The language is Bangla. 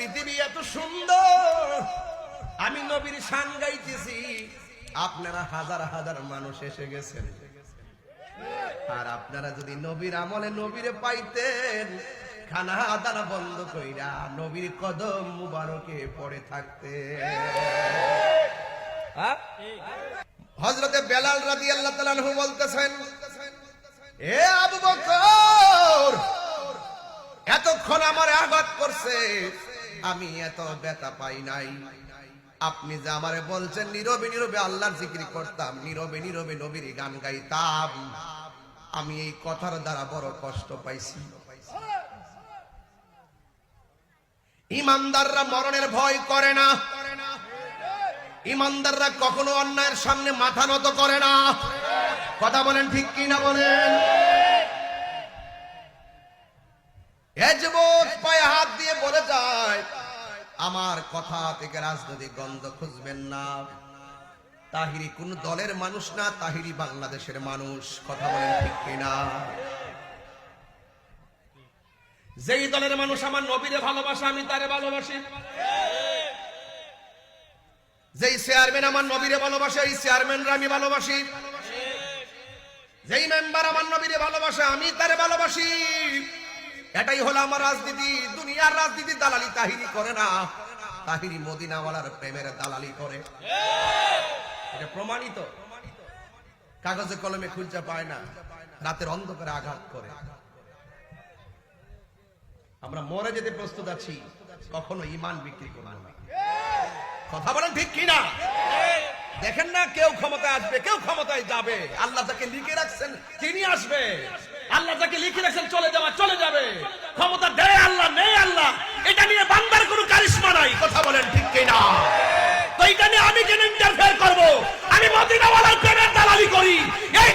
পৃথিবী এত সুন্দর। আমি নবীর সান গাইতেছি। আপনারা হাজার হাজার মানুষ এসে গেছেন। আর আপনারা যদি নবীর আমলে নবীরে পাইতেন, খানা বন্ধ কইরা নবীর কদম মুবারকে পড়ে থাকতে হজরতে হ্যাঁ? বেলাল রাদি আল্লাহ তালু বলতেছেন, এ আবু বকর, এতক্ষণ আমার আঘাত করছে। আমি এত ব্যথা পাই নাই। আপনি যে আমারে বলছেন, নীরবে নীরবে আল্লাহর জিকির করতাম, নীরবে নীরবে নবীর গান গাইতাম। আমি এই কথার দ্বারা বড় কষ্ট পাইছি। ইমানদাররা মরণের ভয় করে না। ইমানদাররা কখনো অন্যায়ের সামনে মাথা নত করে না। কথা বলেন ঠিক কি না বলেন? এ যুবক আমার কথা থেকে রাজনৈতিক গন্ধ খুঁজবেন না। তাহিরি কোন দলের মানুষ না, তাহিরি বাংলাদেশের মানুষ। কথা বলেন ঠিক কিনা? যেই দলের মানুষ আমার নবীরে ভালোবাসে, আমি তারে ভালোবাসি। যেই চেয়ারম্যান আমার নবীরে ভালোবাসে, এই চেয়ারম্যানরা আমি ভালোবাসি। যেই মেম্বার আমার নবীরে ভালোবাসে, আমি তারে ভালোবাসি। এটাই হলো আমার রাজনীতি। দুনিয়ার রাজনীতি দালালি তাহিরি করে না। তাহিরি মদিনাওয়ালার প্রেমের দালালি করে। এটা প্রমাণিত। কাগজে কলমে খুঁজে পায় না। রাতের অন্ধকারে আঘাত করে। আমরা মরে যেতে প্রস্তুত আছি। কখনো ইমান বিক্রি করব না। কথা বলেন ঠিক কিনা? দেখেন না, কেউ ক্ষমতায় আসবে, কেউ ক্ষমতায় যাবে। আল্লাহ যাকে লিখে রাখছেন, তিনি আসবে। আল্লাহ যাকে লিখে রাখছেন, চলে যাওয়া, চলে যাবে। ক্ষমতা দেয় আল্লাহ নেই আল্লাহ। এটা নিয়ে বান্দার কোনো কারিশমা নাই, কথা বলেন ঠিক কিনা? তো এটা নিয়ে আমি কেন ইন্টারফেয়ার করব? আমি মদিনাওয়ালার প্রেমের দালালি করি। এই